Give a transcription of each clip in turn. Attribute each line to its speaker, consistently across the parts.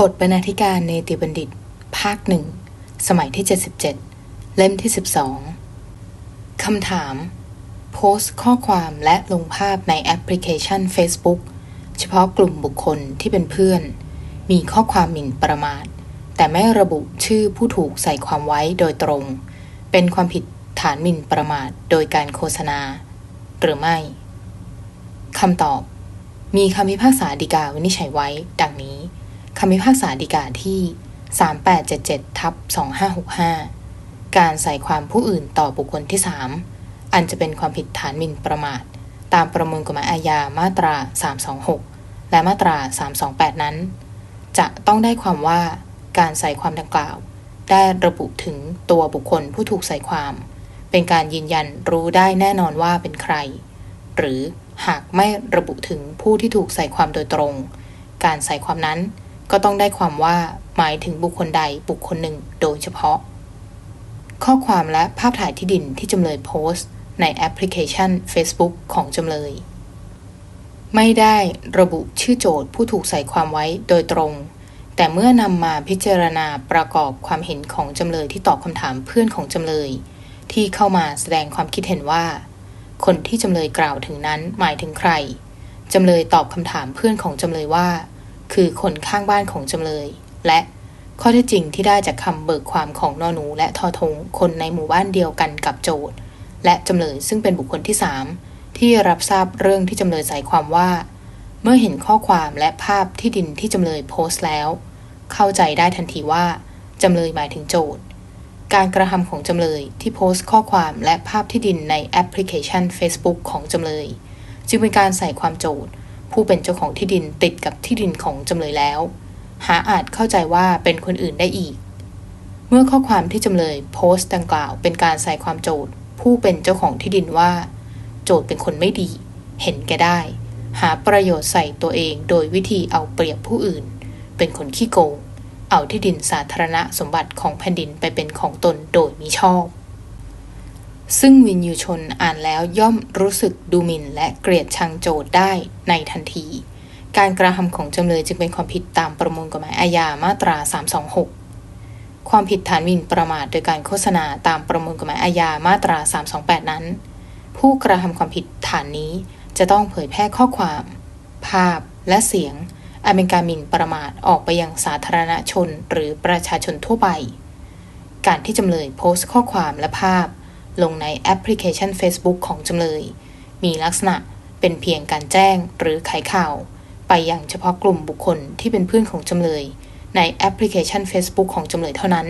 Speaker 1: บทบรรณาธิการเนติบัณฑิต ภาคหนึ่ง สมัยที่ 77 เล่มที่ 12 คำถาม โพสต์ข้อความและลงภาพในแอปพลิเคชัน Facebook เฉพาะกลุ่มบุคคลที่เป็นเพื่อน มีข้อความหมิ่นประมาท แต่ไม่ระบุชื่อผู้ถูกใส่ความไว้โดยตรง เป็นความผิดฐานหมิ่นประมาทโดยการโฆษณา หรือไม่คำตอบ มีคำพิพากษาฎีกาวินิจฉัยไว้ ดังนี้ คำพิพากษาฎีกาที่ 3877ทับ2565 การใส่ความผู้อื่นต่อบุคคลที่ 3 อันจะเป็นความผิดฐานหมิ่นประมาท ตามประมวลกฎหมายอาญามาตรา 326 และมาตรา 328 นั้น จะต้องได้ความว่าการใส่ความดังกล่าว ได้ระบุถึงตัวบุคคลผู้ถูกใส่ความ เป็นการยืนยันรู้ได้แน่นอนว่าเป็นใคร หรือหากไม่ระบุถึงผู้ที่ถูกใส่ความโดยตรง การใส่ความนั้น ก็ต้องได้ความว่าหมายถึงบุคคลใดบุคคลหนึ่งโดยเฉพาะ ข้อความและภาพถ่ายที่ดินที่จำเลยโพสต์ ในแอปพลิเคชัน Facebook ของจำเลย ไม่ได้ระบุชื่อโจทย์ผู้ถูกใส่ความไว้โดยตรง แต่เมื่อนำมาพิจารณาประกอบความเห็นของจำเลยที่ตอบคำถามเพื่อนของจำเลย ที่เข้ามาแสดงความคิดเห็นว่า คนที่จำเลยกล่าวถึงนั้นหมายถึงใครจำเลยตอบคำถามเพื่อนของจำเลยว่า คือคนข้างบ้านของจำเลย และข้อเท็จจริงที่ได้จากคำเบิกความของนอหนู และทอทงคนในหมู่บ้านเดียวกันกับโจทย์ และจำเลยซึ่งเป็นบุคคลที่ 3 ที่รับทราบเรื่องที่จำเลยใส่ความว่า เมื่อเห็นข้อความและภาพที่ดินที่จำเลยโพสต์แล้ว เข้าใจได้ทันทีว่าจำเลยหมายถึงโจทย์ การกระทำของจำเลยที่โพสต์ข้อความและภาพที่ดินในแอปพลิเคชัน Facebook ของจำเลย จึงเป็นการใส่ความโจทย์ ผู้เป็นเจ้าของที่ดินติดกับที่ดินของจำเลยแล้ว หาอาจเข้าใจว่าเป็นคนอื่นได้อีก เมื่อข้อความที่จำเลยโพสต์ดังกล่าวเป็นการใส่ความโจทย์ ผู้เป็นเจ้าของที่ดินว่า โจทย์เป็นคนไม่ดี เห็นแก่ได้ หาประโยชน์ใส่ตัวเองโดยวิธีเอาเปรียบผู้อื่น เป็นคนขี้โกงเอาที่ดินสาธารณสมบัติของแผ่นดินไปเป็นของตนโดยมิชอบ ซึ่งวินยูชนอ่านแล้วย่อมรู้สึกดูหมิ่นและเกลียดชังโจทย์ได้ในทันที การกระทำของจำเลยจึงเป็นความผิดตามประมวลกฎหมายอาญามาตรา 326 ความผิดฐานหมิ่นประมาทโดยการโฆษณาตามประมวลกฎหมายอาญามาตรา 328 นั้น ผู้กระทำความผิดฐานนี้จะต้องเผยแพร่ข้อความ ภาพและเสียงอันเป็นการหมิ่นประมาทออกไปยังสาธารณชนหรือประชาชนทั่วไป การที่จำเลยโพสต์ข้อความและภาพ ลงในแอปพลิเคชัน Facebook ของจำเลย มีลักษณะเป็นเพียงการแจ้งหรือไขข่าว ไปยังเฉพาะกลุ่มบุคคลที่เป็นเพื่อนของจำเลย ในแอปพลิเคชัน Facebook ของจำเลยเท่านั้น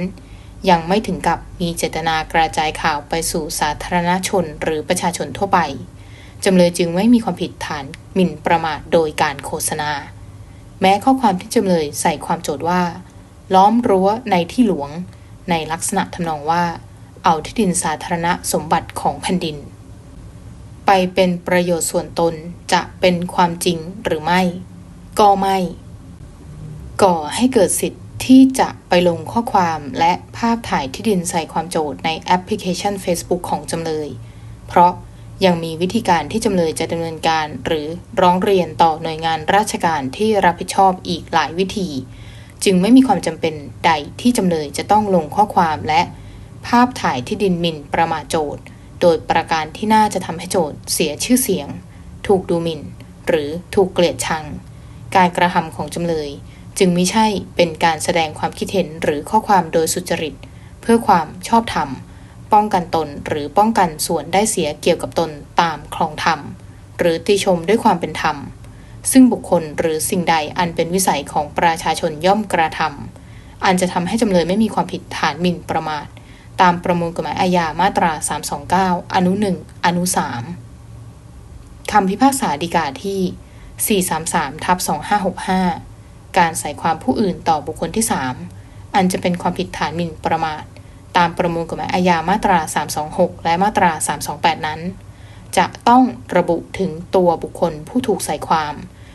Speaker 1: ยังไม่ถึงกับมีเจตนากระจายข่าวไปสู่สาธารณชนหรือประชาชนทั่วไปจำเลยจึงไม่มีความผิดฐานหมิ่นประมาทโดยการโฆษณา แม้ข้อความที่จำเลยใส่ความโจทย์ว่า ล้อมรั้วในที่หลวง ในลักษณะทำนองว่า เอาที่ดินสาธารณะสมบัติของแผ่นดิน ไปเป็นประโยชน์ส่วนตนจะเป็นความจริงหรือไม่ ก็ไม่ ก่อให้เกิดสิทธิ์ที่จะไปลงข้อความและภาพถ่ายที่ดินใส่ความโจทย์ในแอปพลิเคชัน Facebook ของจำเลย เพราะยังมีวิธีการที่จำเลยจะดำเนินการหรือร้องเรียนต่อหน่วยงานราชการที่รับผิดชอบอีกหลายวิธี จึงไม่มีความจำเป็นใดที่จำเลยจะต้องลงข้อความและ ภาพถ่ายที่ดินหมิ่นประมาทโจทย์ โดยประการที่น่าจะทำให้โจทย์เสียชื่อเสียง ถูกดูหมิ่น หรือถูกเกลียดชัง การกระทำของจำเลย จึงไม่ใช่เป็นการแสดงความคิดเห็นหรือข้อความโดยสุจริต เพื่อความชอบธรรม ป้องกันตนหรือป้องกันส่วนได้เสียเกี่ยวกับตนตามคลองธรรม หรือติชมด้วยความเป็นธรรม ซึ่งบุคคลหรือสิ่งใดอันเป็นวิสัยของประชาชนย่อมกระทำอันจะทำให้จำเลยไม่มีความผิดฐานหมิ่นประมาท ตามประมวลกฎหมายอาญามาตรา 329 อนุ 1 อนุ 3 คำพิพากษาฎีกาที่ 433ทับ2565 การใส่ความผู้อื่นต่อบุคคลที่ 3 อันจะเป็นความผิดฐานหมิ่นประมาท ตามประมวลกฎหมายอาญามาตรา 326 และมาตรา 328 นั้น จะต้องระบุถึงตัวบุคคลผู้ถูกใส่ความ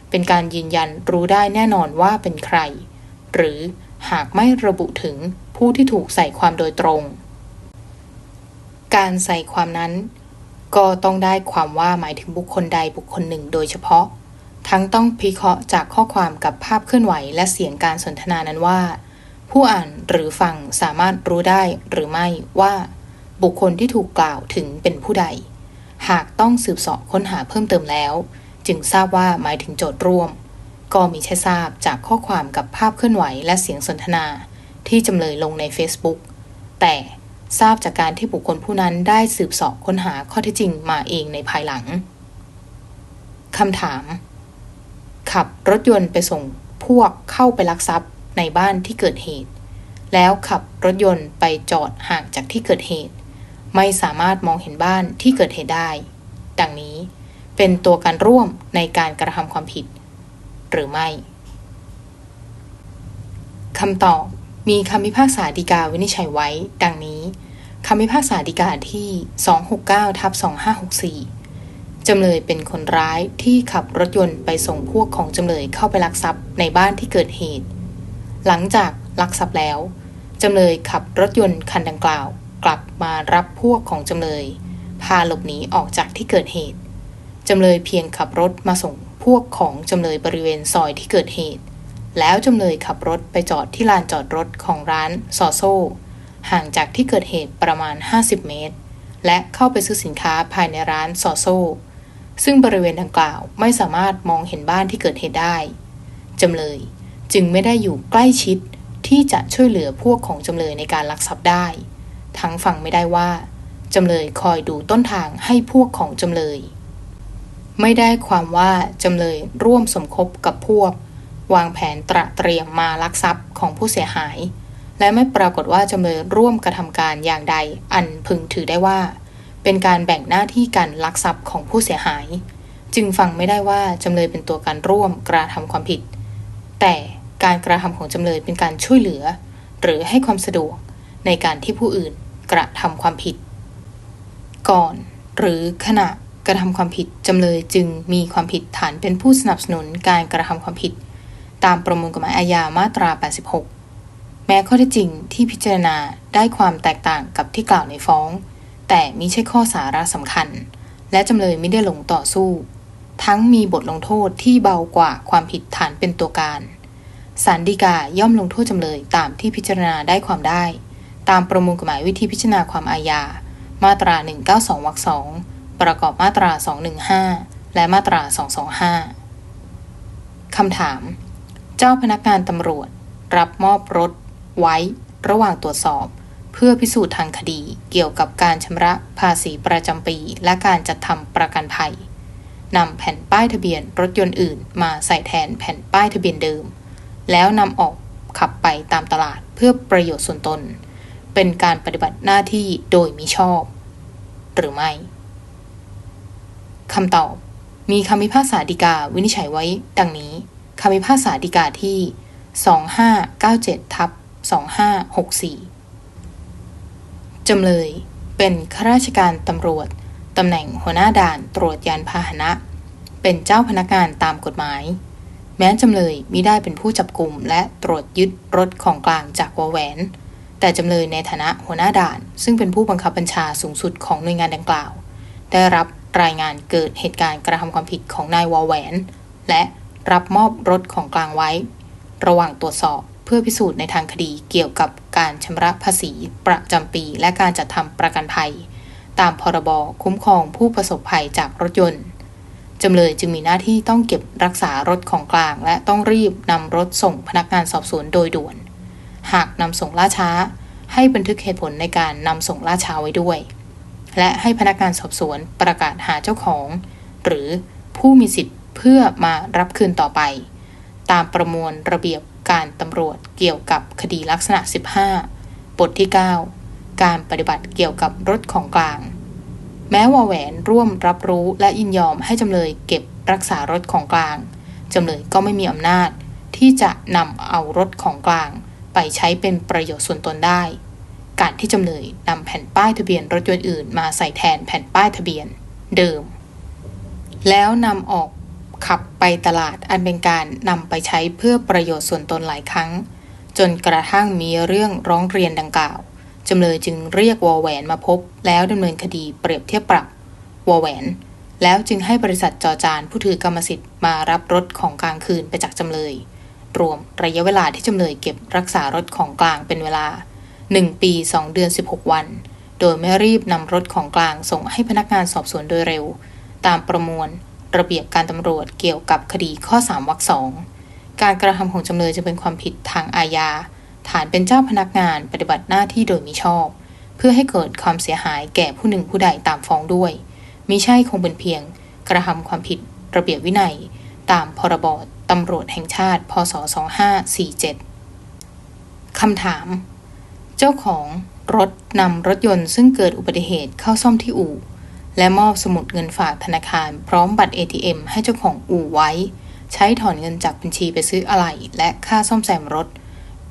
Speaker 1: เป็นการยืนยันรู้ได้แน่นอนว่าเป็นใคร หรือหากไม่ระบุถึงผู้ที่ถูกใส่ความโดยตรง การใส่ความนั้น ก็ต้องได้ความว่าหมายถึงบุคคลใดบุคคลหนึ่ง โดยเฉพาะ ทั้งต้องพิเคราะห์จากข้อความกับภาพเคลื่อนไหว และเสียงการสนทนานั้นว่า ผู้อ่านหรือฟังสามารถรู้ได้หรือไม่ว่า บุคคลที่ถูกกล่าวถึงเป็นผู้ใด หากต้องสืบเสาะค้นหาเพิ่มเติมแล้ว จึงทราบว่าหมายถึงโจทย์ร่วม ก็มีใช่ทราบจากข้อความกับภาพเคลื่อนไหว และเสียงสนทนา ที่จำเลยลงใน Facebook แต่ ทราบจากการที่บุคคลผู้นั้นได้สืบสาะค้นหาข้อเท็จจริงมาเองในภายหลังคำถาม ขับรถยนต์ไปส่งพวกเข้าไปลักทรัพย์ในบ้านที่เกิดเหตุ แล้วขับรถยนต์ไปจอดห่างจากที่เกิดเหตุ ไม่สามารถมองเห็นบ้านที่เกิดเหตุได้ ดังนี้เป็นตัวการร่วมในการกระทำความผิด หรือไม่คำตอบ มีคำพิพากษาฎีกาวินิจฉัยไว้ ดังนี้คำพิพากษาฎีกาที่ 269ทับ2564 จำเลยเป็นคนร้ายที่ขับรถยนต์ไปส่งพวกของจำเลยเข้าไปลักทรัพย์ในบ้านที่เกิดเหตุ หลังจากลักทรัพย์แล้ว จำเลยขับรถยนต์คันดังกล่าว กลับมารับพวกของจำเลย พาหลบหนีออกจากที่เกิดเหตุ จำเลยเพียงขับรถมาส่งพวกของจำเลยบริเวณซอยที่เกิดเหตุ แล้วจำเลยขับรถไปจอดที่ลานจอดรถของร้านซอโซ ห่างจากที่เกิดเหตุประมาณ 50 เมตร และเข้าไปซื้อสินค้าภายในร้านซอโซ ซึ่งบริเวณดังกล่าวไม่สามารถมองเห็นบ้านที่เกิดเหตุได้ จำเลยจึงไม่ได้อยู่ใกล้ชิดที่จะช่วยเหลือพวกของจำเลยในการลักทรัพย์ได้ ทั้งฟังไม่ได้ว่า จำเลยคอยดูต้นทางให้พวกของจำเลย ไม่ได้ความว่าจำเลยร่วมสมคบกับพวก วางแผนตระเตรียมมาลักทรัพย์ของผู้เสียหาย และไม่ปรากฏว่าจำเลยร่วมกระทำการอย่างใดอันพึงถือได้ว่า เป็นการแบ่งหน้าที่การลักทรัพย์ของผู้เสียหาย จึงฟังไม่ได้ว่าจำเลยเป็นตัวการร่วมกระทำความผิด แต่การกระทำของจำเลยเป็นการช่วยเหลือ หรือให้ความสะดวกในการที่ผู้อื่นกระทำความผิด ก่อน หรือขณะกระทำความผิดจำเลยจึงมีความผิดฐานเป็นผู้สนับสนุนการกระทำความผิด ตามประมวลกฎหมายอาญามาตรา 86 แม้ข้อเท็จจริงที่พิจารณาได้ความแตกต่างกับที่กล่าวในฟ้อง แต่มิใช่ข้อสาระสำคัญ และจำเลยไม่ได้หลงต่อสู้ ทั้งมีบทลงโทษที่เบากว่าความผิดฐานเป็นตัวการศาลฎีกาย่อมลงโทษจำเลยตามที่พิจารณาได้ความได้ ตามประมวลกฎหมายวิธีพิจารณาความอาญา มาตรา 192 วรรคสองประกอบมาตรา 215 และมาตรา 225 คำถาม เจ้าพนักงานตำรวจ รับมอบรถ ไว้ ระหว่างตรวจสอบ เพื่อพิสูจน์ทางคดีเกี่ยวกับการชำระภาษีประจำปี และการจัดทำประกันภัยนำแผ่นป้ายทะเบียนรถยนต์อื่น มาใส่แทนแผ่นป้ายทะเบียนเดิม แล้วนำออกขับไปตามตลาดเพื่อประโยชน์ส่วนตน เป็นการปฏิบัติหน้าที่โดยมิชอบ หรือไม่คำตอบ มีคำพิพากษาฎีกาวินิจฉัยไว้ดังนี้ คำพิพากษาฎีกาที่ 2597ทับ2564 จำเลยเป็นข้าราชการตำรวจ ตำแหน่งหัวหน้าด่านตรวจยานพาหนะ เป็นเจ้าพนักงานตามกฎหมาย แม้จำเลยมิได้เป็นผู้จับกลุ่มและตรวจยึดรถของกลางจากวอแหวน แต่จำเลยในฐานะหัวหน้าด่าน ซึ่งเป็นผู้บังคับบัญชาสูงสุดของหน่วยงานดังกล่าว ได้รับรายงานเกิดเหตุการณ์กระทำความผิดของนายวอแหวน และ รับมอบรถของกลางไว้ ระหว่างตรวจสอบเพื่อพิสูจน์ในทางคดีเกี่ยวกับการชำระภาษีประจำปี และการจัดทำประกันภัย ตามพรบคุ้มครองผู้ประสบภัยจากรถยนต์จำเลยจึงมีหน้าที่ต้องเก็บรักษารถของกลาง และต้องรีบนำรถส่งพนักงานสอบสวนโดยด่วน หากนำส่งล่าช้า ให้บันทึกเหตุผลในการนำส่งล่าช้าไว้ด้วย และให้พนักงานสอบสวนประกาศหาเจ้าของ หรือผู้มีสิทธิ เพื่อมารับคืนต่อไป ตามประมวลระเบียบการตำรวจเกี่ยวกับคดีลักษณะ 15 บทที่ 9 การปฏิบัติเกี่ยวกับรถของกลาง แม้ว่าแหวนร่วมรับรู้และยินยอมให้จำเลยเก็บรักษารถของกลาง จำเลยก็ไม่มีอำนาจที่จะนำเอารถของกลาง ไปใช้เป็นประโยชน์ส่วนตนได้ การที่จำเลยนำแผ่นป้ายทะเบียนรถยนต์อื่นมาใส่แทนแผ่นป้ายทะเบียน เดิม แล้วนำออก ขับไปตลาดอันเป็นการนำไปใช้เพื่อประโยชน์ส่วนตนหลายครั้ง จนกระทั่งมีเรื่องร้องเรียนดังกล่าวจำเลยจึงเรียกวอแหวนมาพบ แล้วดำเนินคดีเปรียบเทียบปรับวอแหวน แล้วจึงให้บริษัทจอจานผู้ถือกรรมสิทธิ์มารับรถของกลางคืนไปจากจำเลย รวมระยะเวลาที่จำเลยเก็บรักษารถของกลางเป็นเวลา 1 ปี 2 เดือน 16 วัน โดยไม่รีบนำรถของกลางส่งให้พนักงานสอบสวนโดยเร็ว ตามประมวล ระเบียบการตำรวจเกี่ยวกับคดีข้อ 3วรรคสองการกระทำของจำเลยจะเป็นความผิดทางอาญา ฐานเป็นเจ้าพนักงานปฏิบัติหน้าที่โดยมิชอบ เพื่อให้เกิดความเสียหายแก่ผู้หนึ่งผู้ใดตามฟ้องด้วยมิใช่คงเป็นเพียง กระทำความผิดระเบียบวินัย ตามพรบตำรวจแห่งชาติ พศ 2547 คำถาม เจ้าของรถนำรถยนต์ซึ่งเกิดอุบัติเหตุเข้าซ่อมที่อู่ และมอบสมุดเงินฝากธนาคาร พร้อมบัตร ATM ให้เจ้าของอู่ไว้ ใช้ถอนเงินจากบัญชีไปซื้ออะไหล่และค่าซ่อมแซมรถ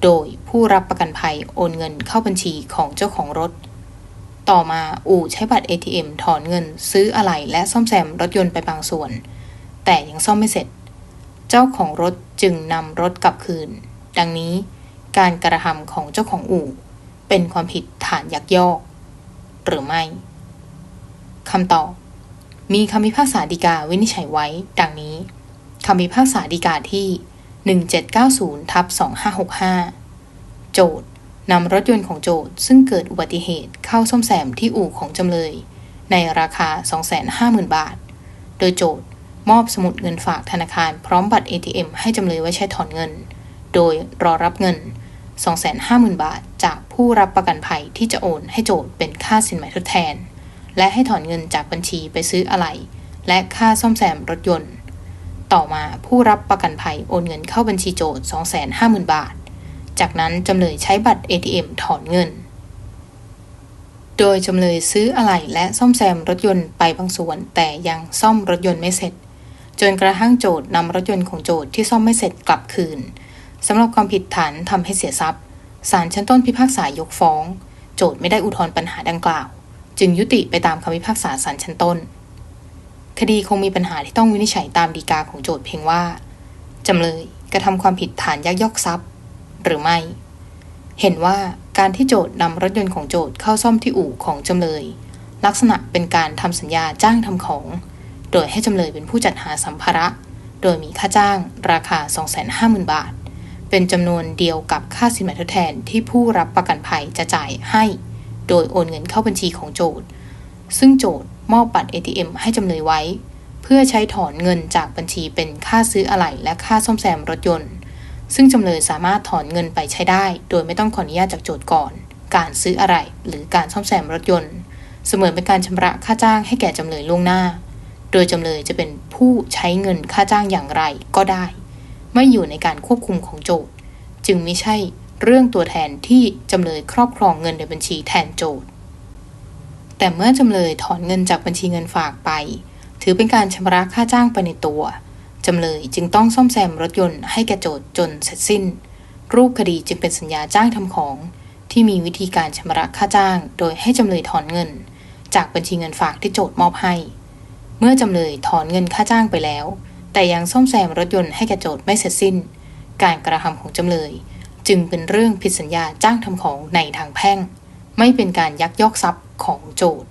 Speaker 1: โดยผู้รับประกันภัยโอนเงินเข้าบัญชีของเจ้าของรถ ต่อมาอู่ใช้บัตร ATM ถอนเงิน ซื้ออะไหล่และซ่อมแซมรถยนต์ไปบางส่วน แต่ยังซ่อมไม่เสร็จ เจ้าของรถจึงนำรถกลับคืน ดังนี้การกระทำของเจ้าของอู่ เป็นความผิดฐานยักยอก หรือไม่ คำตอบ มีคำพิพากษาฎีกาวินิจฉัยไว้ ดังนี้ คำพิพากษาฎีกาที่ 1790ทับ2565 โจทย์นำรถยนต์ของโจทย์ซึ่งเกิดอุบัติเหตุเข้าซ่อมแซมที่อู่ของจำเลย ในราคา 250,000 บาท โดยโจทย์มอบสมุดเงินฝากธนาคารพร้อมบัตร ATM ให้จำเลยไว้ใช้ถอนเงิน โดยรอรับเงิน 250,000 บาท จากผู้รับประกันภัยที่จะโอนให้โจทย์เป็นค่าสินไหมทดแทน และให้ถอนเงินจากบัญชีไปซื้ออะไหล่และค่าซ่อมแซมรถยนต์ ต่อมาผู้รับประกันภัยโอนเงินเข้าบัญชีโจทย์ 250,000 บาท จากนั้นจำเลยใช้บัตร ATM ถอนเงิน โดยจำเลยซื้ออะไหล่และซ่อมแซมรถยนต์ไปบางส่วน แต่ยังซ่อมรถยนต์ไม่เสร็จ จนกระทั่งโจทย์นำรถยนต์ของโจทย์ที่ซ่อมไม่เสร็จกลับคืนสำหรับความผิดฐานทำให้เสียทรัพย์ศาลชั้นต้นพิพากษายกฟ้อง โจทย์ไม่ได้อุทธรณ์ปัญหาดังกล่าว จึงยุติไปตามคำพิพากษาศาลชั้นต้น คดีคงมีปัญหาที่ต้องวินิจฉัยตามฎีกาของโจทย์เพียงว่า จำเลยกระทำความผิดฐานยักยอกทรัพย์ หรือไม่ เห็นว่าการที่โจทย์นำรถยนต์ของโจทย์เข้าซ่อมที่อู่ของจำเลย ลักษณะเป็นการทำสัญญาจ้างทำของ โดยให้จำเลยเป็นผู้จัดหาสัมภาระ โดยมีค่าจ้าง ราคา 250,000 บาท เป็นจำนวนเดียวกับค่าสินไหมทดแทนที่ผู้รับประกันภัยจะจ่ายให้ โดยโอนเงินเข้าบัญชีของโจทย์ ซึ่งโจทย์มอบบัตร ATM ให้จำเลยไว้ เพื่อใช้ถอนเงินจากบัญชีเป็นค่าซื้ออะไหล่และค่าซ่อมแซมรถยนต์ ซึ่งจำเลยสามารถถอนเงินไปใช้ได้ โดยไม่ต้องขออนุญาตจากโจทย์ก่อน การซื้ออะไหล่หรือการซ่อมแซมรถยนต์ เสมือนเป็นการชำระค่าจ้างให้แก่จำเลยล่วงหน้า โดยจำเลยจะเป็นผู้ใช้เงินค่าจ้างอย่างไรก็ได้ ไม่อยู่ในการควบคุมของโจทย์ จึงไม่ใช่ เรื่องตัวแทนที่จำเลยครอบครองเงินในบัญชีแทนโจทย์ แต่เมื่อจำเลยถอนเงินจากบัญชีเงินฝากไป ถือเป็นการชำระค่าจ้างไปในตัว จำเลยจึงต้องซ่อมแซมรถยนต์ให้แก่โจทย์จนเสร็จสิ้น รูปคดีจึงเป็นสัญญาจ้างทำของ ที่มีวิธีการชำระค่าจ้าง โดยให้จำเลยถอนเงิน จากบัญชีเงินฝากที่โจทย์มอบให้ เมื่อจำเลยถอนเงินค่าจ้างไปแล้ว แต่ยังซ่อมแซมรถยนต์ให้แก่โจทย์ไม่เสร็จสิ้น การกระทำของจำเลย จึงเป็นเรื่องผิดสัญญาจ้างทำของในทางแพ่ง ไม่เป็นการยักยอกทรัพย์ของโจทย์